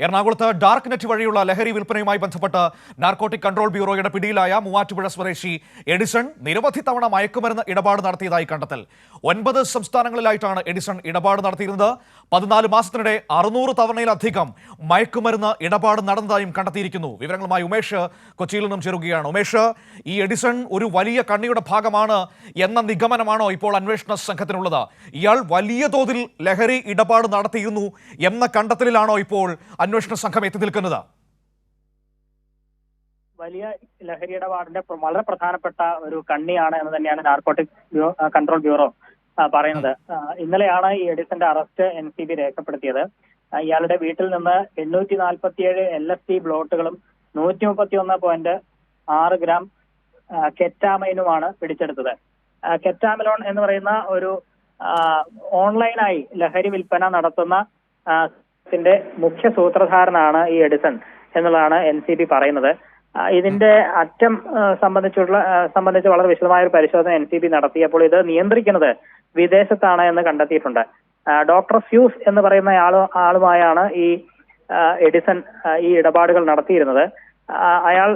എറണാകുളത്ത് dark net വഴിയുള്ള ലഹരി വിൽപ്പനയുമായി ബന്ധപ്പെട്ട് നാർക്കോട്ടിക് കൺട്രോൾ ബ്യൂറോയുടെ പിടിയിലായ മൂവാറ്റുപുഴ സ്വദേശി എഡിസൺ നിരവധി തവണ മയക്കുമരുന്ന് ഇടപാട് നടത്തിയതായി കണ്ടെത്തൽ. ഒൻപത് സംസ്ഥാനങ്ങളിലായിട്ടാണ് എഡിസൺ ഇടപാട് നടത്തിയിരുന്നത്. പതിനാല് മാസത്തിനിടെ അറുന്നൂറ് തവണയിലധികം മയക്കുമരുന്ന് ഇടപാട് നടന്നതായും കണ്ടെത്തിയിരിക്കുന്നു. വിവരങ്ങളുമായി ഉമേഷ് കൊച്ചിയിൽ നിന്നും ചേരുകയാണ്. ഉമേഷ് ഈ എഡിസൺ ഒരു വലിയ കണ്ണിയുടെ ഭാഗമാണ് എന്ന നിഗമനമാണോ ഇപ്പോൾ അന്വേഷണ സംഘത്തിനുള്ളത്? ഇയാൾ വലിയ തോതിൽ ലഹരി ഇടപാട് നടത്തിയിരുന്നു എന്ന കണ്ടെത്തലിലാണോ ഇപ്പോൾ അന്വേഷണ സംഘം എത്തി നിൽക്കുന്നത്. വലിയ ലഹരി ഇടപാടിന്റെ വളരെ പ്രധാനപ്പെട്ട ഒരു കണ്ണിയാണ് എന്ന് തന്നെയാണ് നാർക്കോട്ടിക് കൺട്രോൾ ബ്യൂറോ പറയുന്നത്. ഇന്നലെയാണ് ഈ എഡിസന്റെ അറസ്റ്റ് എൻ സി ബി രേഖപ്പെടുത്തിയത് ഇയാളുടെ വീട്ടിൽ നിന്ന് എണ്ണൂറ്റി നാൽപ്പത്തിയേഴ് എൽ എസ് ടി ബ്ലോട്ടുകളും നൂറ്റി മുപ്പത്തി ഒന്ന് പോയിന്റ് ആറ് ഗ്രാം കെറ്റാമൈനുമാണ് പിടിച്ചെടുത്തത്. കെറ്റാമലോൺ എന്ന് പറയുന്ന ഒരു ഓൺലൈനായി ലഹരി വിൽപ്പന നടത്തുന്ന ത്തിന്റെ മുഖ്യ സൂത്രധാരനാണ് ഈ എഡിസൺ എന്നുള്ളതാണ് എൻ സി പി പറയുന്നത്. ഇതിന്റെ അറ്റം സംബന്ധിച്ചുള്ള സംബന്ധിച്ച് വളരെ വിശദമായ ഒരു പരിശോധന എൻ സി പി നടത്തിയപ്പോൾ ഇത് നിയന്ത്രിക്കുന്നത് വിദേശത്താണ് എന്ന് കണ്ടെത്തിയിട്ടുണ്ട്. ഡോക്ടർ ഫ്യൂസ് എന്ന് പറയുന്ന ആളു ആളുമായാണ് ഈ എഡിസൺ ഈ ഇടപാടുകൾ നടത്തിയിരുന്നത്. അയാൾ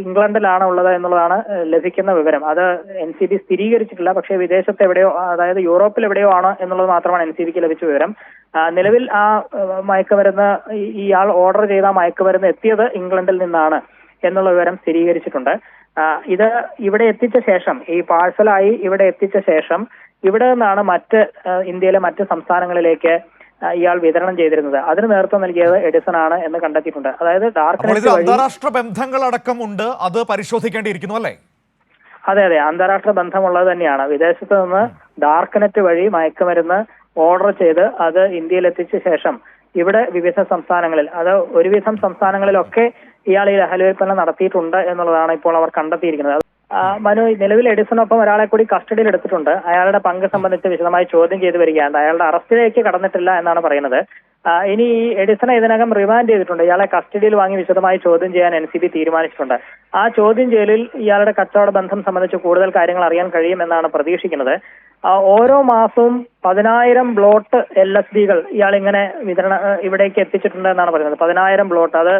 ഇംഗ്ലണ്ടിലാണ് ഉള്ളത് എന്നുള്ളതാണ് ലഭിക്കുന്ന വിവരം. അത് എൻ സി ബി സ്ഥിരീകരിച്ചിട്ടില്ല പക്ഷേ വിദേശത്ത് എവിടെയോ അതായത് യൂറോപ്പിൽ എവിടെയോ ആണ് എന്നുള്ളത് മാത്രമാണ് എൻ സി ബിക്ക് ലഭിച്ച വിവരം. നിലവിൽ ആ മയക്കുമരുന്ന് ഇയാൾ ഓർഡർ ചെയ്ത മയക്കുമരുന്ന് എത്തിയത് ഇംഗ്ലണ്ടിൽ നിന്നാണ് എന്നുള്ള വിവരം സ്ഥിരീകരിച്ചിട്ടുണ്ട്. ഇത് ഇവിടെ എത്തിച്ച ശേഷം ഈ പാഴ്സലായി ഇവിടെ എത്തിച്ച ശേഷം ഇവിടെ നിന്നാണ് മറ്റ് ഇന്ത്യയിലെ മറ്റ് സംസ്ഥാനങ്ങളിലേക്ക് ഇയാൾ വിതരണം ചെയ്തിരുന്നത്. അതിന് നേതൃത്വം നൽകിയത് എഡിസൺ ആണ് എന്ന് കണ്ടെത്തിയിട്ടുണ്ട്. അതായത് ഡാർക്ക് അന്താരാഷ്ട്ര ബന്ധങ്ങളടക്കം ഉണ്ട്. അത് പരിശോധിക്കേണ്ടിയിരിക്കുന്നു അല്ലേ? അതെ അതെ. അന്താരാഷ്ട്ര ബന്ധമുള്ളത് തന്നെയാണ്. വിദേശത്ത് നിന്ന് ഡാർക്ക് നെറ്റ് വഴി മയക്കുമരുന്ന് ഓർഡർ ചെയ്ത് അത് ഇന്ത്യയിൽ എത്തിച്ച ശേഷം ഇവിടെ വിവിധ സംസ്ഥാനങ്ങളിൽ അത് ഒരുവിധം സംസ്ഥാനങ്ങളിലൊക്കെ ഇയാൾ ഈ ലഹരി വിൽപ്പന നടത്തിയിട്ടുണ്ട് എന്നുള്ളതാണ് ഇപ്പോൾ അവർ കണ്ടെത്തിയിരിക്കുന്നത്. മനു നിലവിൽ എഡിസണൊപ്പം ഒരാളെ കൂടി കസ്റ്റഡിയിൽ എടുത്തിട്ടുണ്ട്. അയാളുടെ പങ്ക് സംബന്ധിച്ച് വിശദമായി ചോദ്യം ചെയ്തു വരികയാണ്. അയാളുടെ അറസ്റ്റിലേക്ക് കടന്നിട്ടില്ല എന്നാണ് പറയുന്നത്. ഇനി ഈ എഡിസണെ ഇതിനകം റിമാൻഡ് ചെയ്തിട്ടുണ്ട്. ഇയാളെ കസ്റ്റഡിയിൽ വാങ്ങി വിശദമായി ചോദ്യം ചെയ്യാൻ എൻ സി ബി തീരുമാനിച്ചിട്ടുണ്ട്. ആ ചോദ്യം ചെയ്യലിൽ ഇയാളുടെ കച്ചവട ബന്ധം സംബന്ധിച്ച് കൂടുതൽ കാര്യങ്ങൾ അറിയാൻ കഴിയുമെന്നാണ് പ്രതീക്ഷിക്കുന്നത്. ഓരോ മാസവും പതിനായിരം ബ്ലോട്ട് എൽ എസ് ഡികൾ ഇയാൾ ഇങ്ങനെ വിതരണ ഇവിടേക്ക് എത്തിച്ചിട്ടുണ്ട് എന്നാണ് പറയുന്നത്. പതിനായിരം ബ്ലോട്ട്. അത്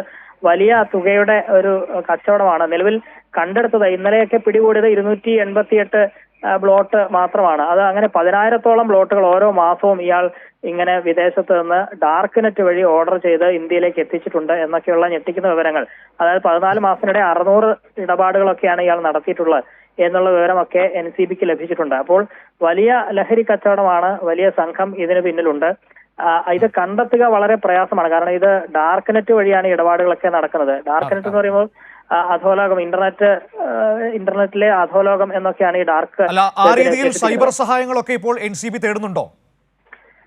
വലിയ തുകയുടെ ഒരു കച്ചവടമാണ്. നിലവിൽ കണ്ടെടുത്തത് ഇന്നലെയൊക്കെ പിടികൂടിയത് ഇരുന്നൂറ്റി എൺപത്തിയെട്ട് ബ്ലോട്ട് മാത്രമാണ്. അത് അങ്ങനെ പതിനായിരത്തോളം ബ്ലോട്ടുകൾ ഓരോ മാസവും ഇയാൾ ഇങ്ങനെ വിദേശത്ത് നിന്ന് ഡാർക്ക് നെറ്റ് വഴി ഓർഡർ ചെയ്ത് ഇന്ത്യയിലേക്ക് എത്തിച്ചിട്ടുണ്ട് എന്നൊക്കെയുള്ള ഞെട്ടിക്കുന്ന വിവരങ്ങൾ. അതായത് പതിനാല് മാസത്തിനിടെ അറുന്നൂറ് ഇടപാടുകളൊക്കെയാണ് ഇയാൾ നടത്തിയിട്ടുള്ളത് എന്നുള്ള വിവരമൊക്കെ എൻ സി ബിക്ക് ലഭിച്ചിട്ടുണ്ട്. അപ്പോൾ വലിയ ലഹരി കച്ചവടമാണ് വലിയ സംഘം ഇതിന് പിന്നിലുണ്ട്. ഇത് കണ്ടെത്തുക വളരെ പ്രയാസമാണ്. കാരണം ഇത് ഡാർക്ക് നെറ്റ് വഴിയാണ് ഇടപാടുകളൊക്കെ നടക്കുന്നത്. ഡാർക്ക് നെറ്റ് എന്ന് പറയുമ്പോൾ അധോലോകം ഇന്റർനെറ്റ് ഇന്റർനെറ്റിലെ അധോലോകം എന്നൊക്കെയാണ് ഈ ഡാർക്ക് അല്ല ആ രീതിയിൽ സൈബർ സഹായങ്ങളൊക്കെ ഇപ്പോൾ എൻ സി ബി തേടുന്നുണ്ടോ?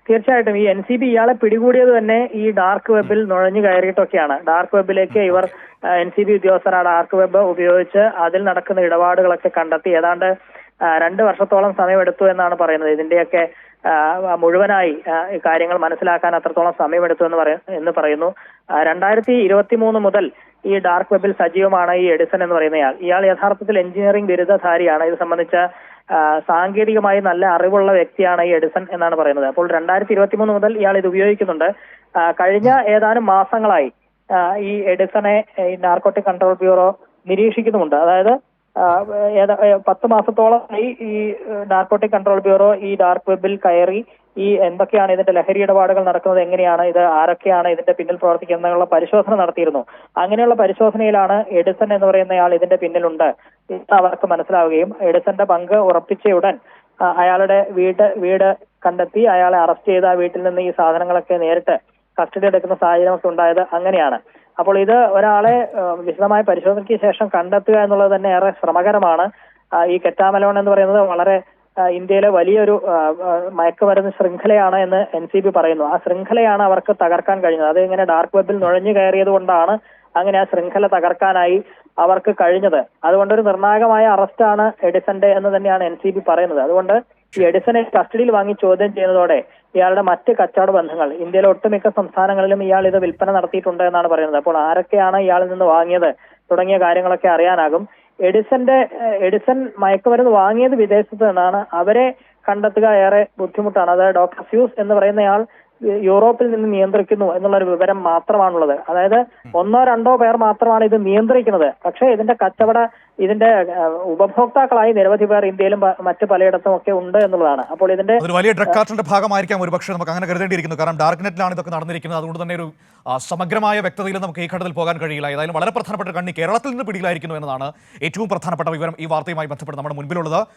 തീർച്ചയായിട്ടും. ഈ എൻ സി ബി ഇയാളെ പിടികൂടിയത് തന്നെ ഈ ഡാർക്ക് വെബിൽ നുഴഞ്ഞു കയറിയിട്ടൊക്കെയാണ്. ഡാർക്ക് വെബിലേക്ക് ഇവർ എൻ സി ബി ഉദ്യോഗസ്ഥർ ആ ഡാർക്ക് വെബ് ഉപയോഗിച്ച് അതിൽ നടക്കുന്ന ഇടപാടുകളൊക്കെ കണ്ടെത്തി. ഏതാണ്ട് രണ്ട് വർഷത്തോളം സമയമെടുത്തു എന്നാണ് പറയുന്നത്. ഇതിന്റെയൊക്കെ മുഴുവനായി കാര്യങ്ങൾ മനസ്സിലാക്കാൻ അത്രത്തോളം സമയമെടുത്തു എന്ന് പറയ എന്ന് പറയുന്നു. രണ്ടായിരത്തി ഇരുപത്തി മൂന്ന് മുതൽ ഈ ഡാർക്ക് വെബിൽ സജീവമാണ് ഈ എഡിസൺ എന്ന് പറയുന്നയാൾ ഇയാൾ യഥാർത്ഥത്തിൽ എഞ്ചിനീയറിംഗ് ബിരുദധാരിയാണ്. ഇത് സംബന്ധിച്ച സാങ്കേതികമായി നല്ല അറിവുള്ള വ്യക്തിയാണ് ഈ എഡിസൺ എന്നാണ് പറയുന്നത്. അപ്പോൾ രണ്ടായിരത്തി ഇരുപത്തി മൂന്ന് മുതൽ ഇയാൾ ഇത് ഉപയോഗിക്കുന്നുണ്ട്. കഴിഞ്ഞ ഏതാനും മാസങ്ങളായി ഈ എഡിസണെ നാർക്കോട്ടിക് കൺട്രോൾ ബ്യൂറോ നിരീക്ഷിക്കുന്നുമുണ്ട്. അതായത് പത്ത് മാസത്തോളമായി ഈ നാർക്കോട്ടിക് കൺട്രോൾ ബ്യൂറോ ഈ ഡാർക്ക് വെബിൽ കയറി ഈ എന്തൊക്കെയാണ് ഇതിന്റെ ലഹരി ഇടപാടുകൾ നടക്കുന്നത് എങ്ങനെയാണ് ഇത് ആരൊക്കെയാണ് ഇതിന്റെ പിന്നിൽ പ്രവർത്തിക്കുന്നതിനുള്ള പരിശോധന നടത്തിയിരുന്നു. അങ്ങനെയുള്ള പരിശോധനയിലാണ് എഡിസൺ എന്ന് പറയുന്നയാൾ ഇതിന്റെ പിന്നിലുണ്ട്. അവർക്ക് മനസ്സിലാവുകയും എഡിസന്റെ പങ്ക് ഉറപ്പിച്ച ഉടൻ അയാളുടെ വീട് വീട് കണ്ടെത്തി അയാളെ അറസ്റ്റ് ചെയ്ത് ആ വീട്ടിൽ നിന്ന് ഈ സാധനങ്ങളൊക്കെ നേരിട്ട് കസ്റ്റഡി എടുക്കുന്ന സാഹചര്യമൊക്കെ ഉണ്ടായത് അങ്ങനെയാണ്. അപ്പോൾ ഇത് ഒരാളെ വിശദമായ പരിശോധനയ്ക്ക് ശേഷം കണ്ടെത്തുക എന്നുള്ളത് തന്നെ ഏറെ ശ്രമകരമാണ്. ഈ കെറ്റാമലോൺ എന്ന് പറയുന്നത് വളരെ ഇന്ത്യയിലെ വലിയൊരു മയക്കുമരുന്ന് ശൃംഖലയാണ് എന്ന് എൻ സി ബി പറയുന്നു. ആ ശൃംഖലയാണ് അവർക്ക് തകർക്കാൻ കഴിഞ്ഞത്. അത് ഇങ്ങനെ ഡാർക്ക് വെബിൽ നുഴഞ്ഞു കയറിയത് കൊണ്ടാണ് അങ്ങനെ ആ ശൃംഖല തകർക്കാനായി അവർക്ക് കഴിഞ്ഞത്. അതുകൊണ്ടൊരു നിർണായകമായ അറസ്റ്റാണ് എഡിസന്റെ എന്ന് തന്നെയാണ് എൻ സി ബി പറയുന്നത്. അതുകൊണ്ട് ഈ എഡിസനെ കസ്റ്റഡിയിൽ വാങ്ങി ചോദ്യം ചെയ്യുന്നതോടെ ഇയാളുടെ മറ്റ് കച്ചവട ബന്ധങ്ങൾ. ഇന്ത്യയിലെ ഒട്ടുമിക്ക സംസ്ഥാനങ്ങളിലും ഇയാൾ ഇത് വിൽപ്പന നടത്തിയിട്ടുണ്ട് എന്നാണ് പറയുന്നത്. അപ്പോൾ ആരൊക്കെയാണ് ഇയാളിൽ നിന്ന് വാങ്ങിയത് തുടങ്ങിയ കാര്യങ്ങളൊക്കെ അറിയാനാകും. എഡിസന്റെ എഡിസൺ മയക്കുമരുന്ന് വാങ്ങിയത് വിദേശത്ത് നിന്നാണ്. അവരെ കണ്ടെത്തുക ഏറെ ബുദ്ധിമുട്ടാണ്. അതായത് ഡോക്ടർ ഫ്യൂസ് എന്ന് പറയുന്നയാൾ യൂറോപ്പിൽ നിന്ന് നിയന്ത്രിക്കുന്നു എന്നുള്ള ഒരു വിവരം മാത്രമാണുള്ളത്. അതായത് ഒന്നോ രണ്ടോ പേർ മാത്രമാണ് ഇത് നിയന്ത്രിക്കുന്നത്. പക്ഷേ ഇതിന്റെ കച്ചവട ഇതിന്റെ ഉപഭോക്താക്കളായി നിരവധി പേർ ഇന്ത്യയിലും മറ്റു പലയിടത്തും ഒക്കെ ഉണ്ട് എന്നുള്ളതാണ്. അപ്പോൾ ഇതിന്റെ ഒരു വലിയ ഡ്രഗ് കാർട്ടലിന്റെ ഭാഗമായിരിക്കാം ഒരു പക്ഷേ നമുക്ക് അങ്ങനെ കരുതേണ്ടിയിരിക്കുന്നു. കാരണം ഡാർക്ക് നെറ്റിലാണ് ഇതൊക്കെ നടന്നിരിക്കുന്നത്. അതുകൊണ്ട് തന്നെ ഒരു സമഗ്രമായ വ്യക്തതയിൽ നമുക്ക് ഈ ഘട്ടത്തിൽ പോകാൻ കഴിയില്ല. ഏതായാലും വളരെ പ്രധാനപ്പെട്ട കണ്ണി കേരളത്തിൽ നിന്ന് പിടിയിലായിരിക്കുന്നു എന്നതാണ് ഏറ്റവും പ്രധാനപ്പെട്ട വിവരം ഈ വാർത്തയുമായി ബന്ധപ്പെട്ട് നമ്മുടെ മുൻപിലുള്ളത്.